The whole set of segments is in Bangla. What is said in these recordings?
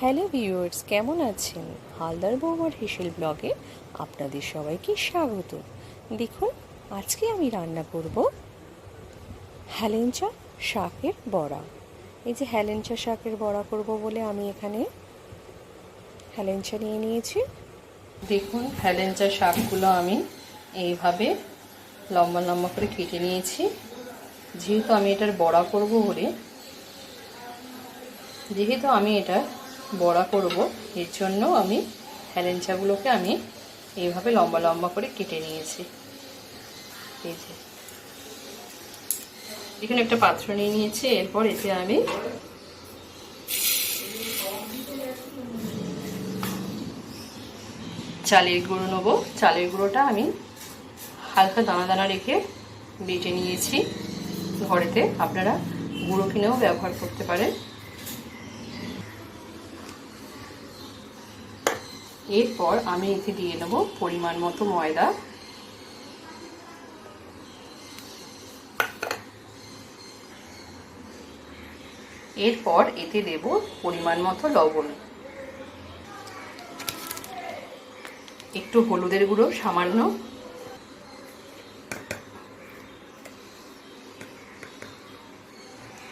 হ্যালো ভিউয়ার্স, কেমন আছেন? হালদার বৌমার হেসেল ব্লগে আপনাদের সবাইকে স্বাগত। দেখুন, আজকে আমি রান্না করব হ্যালেঞ্চা শাকের বড়া। এই যে হ্যালেঞ্চা শাকের বড়া করব বলে আমি এখানে হ্যালেঞ্চা নিয়ে নিয়েছি। দেখুন হ্যালেঞ্চা শাকগুলো আমি এইভাবে লম্বা লম্বা করে কেটে নিয়েছি। যেহেতু আমি এটার বড়া করব বলে, যেহেতু আমি এটা বড়া করব। এর জন্য আমি হ্যালেঞ্চাগুলোকে আমি এইভাবে লম্বা লম্বা করে কেটে নিয়েছি। এই যে। এখানে একটা পাত্র নিয়ে নিয়েছি, এরপর এতে আমি চালের গুঁড়ো নেব। চালের গুঁড়োটা আমি হালকা দানা দানা রেখে বেটে নিয়েছি। ঘরেতে আপনারা গুঁড়ো কিনেও ব্যবহার করতে পারেন। এরপর আমি এতে দিয়ে নেব পরিমাণ মতো ময়দা। এরপর এতে দেব পরিমাণ মতো লবণ। একটু হলুদের গুঁড়ো সামান্য।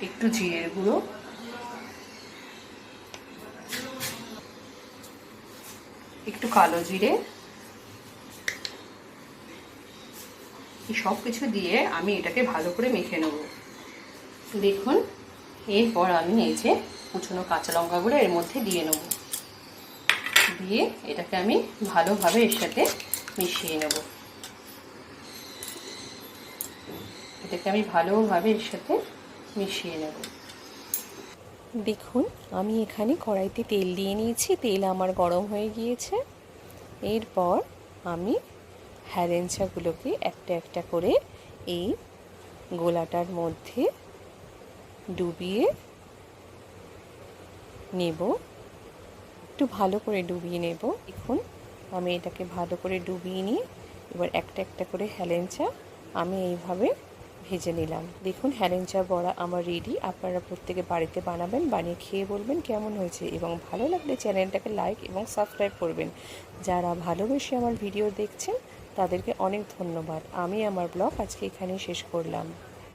একটু জিরের গুঁড়ো। একটু কালো জিরে। সব কিছু দিয়ে আমি এটাকে ভালো করে মেখে নেব। দেখুন, এরপর আমি এই যে কুচনো কাঁচা লঙ্কাগুলো এর মধ্যে দিয়ে নেব। দিয়ে এটাকে আমি ভালোভাবে এর সাথে মিশিয়ে নেব। এটাকে আমি ভালোভাবে এর সাথে মিশিয়ে নেব। দেখুন, আমি এখানে কড়াইতে তেল দিয়ে নিয়েছি, তেল আমার গরম হয়ে গিয়েছে। এরপর আমি হ্যারেঞ্চাগুলোকে একটা একটা করে এই গোলাটার মধ্যে ডুবিয়ে নেব। একটু ভালো করে ডুবিয়ে নেব। দেখুন, আমি এটাকে ভালো করে ডুবিয়ে নিয়ে এবার একটা একটা করে হ্যালেঞ্চা আমি এইভাবে ভেজে নিলাম। দেখুন হ্যালেঞ্চা বড়া আমার রেডি আপনারা প্রত্যেকে বাড়িতে বানাবেন, বানিয়ে খেয়ে বলবেন কেমন হয়েছে এবং ভালো লাগলে চ্যানেলটাকে লাইক এবং সাবস্ক্রাইব করবেন। যারা ভালোবেসে আমার ভিডিও দেখছেন, তাদেরকে অনেক ধন্যবাদ। আমি আমার ব্লগ আজকে এখানেই শেষ করলাম।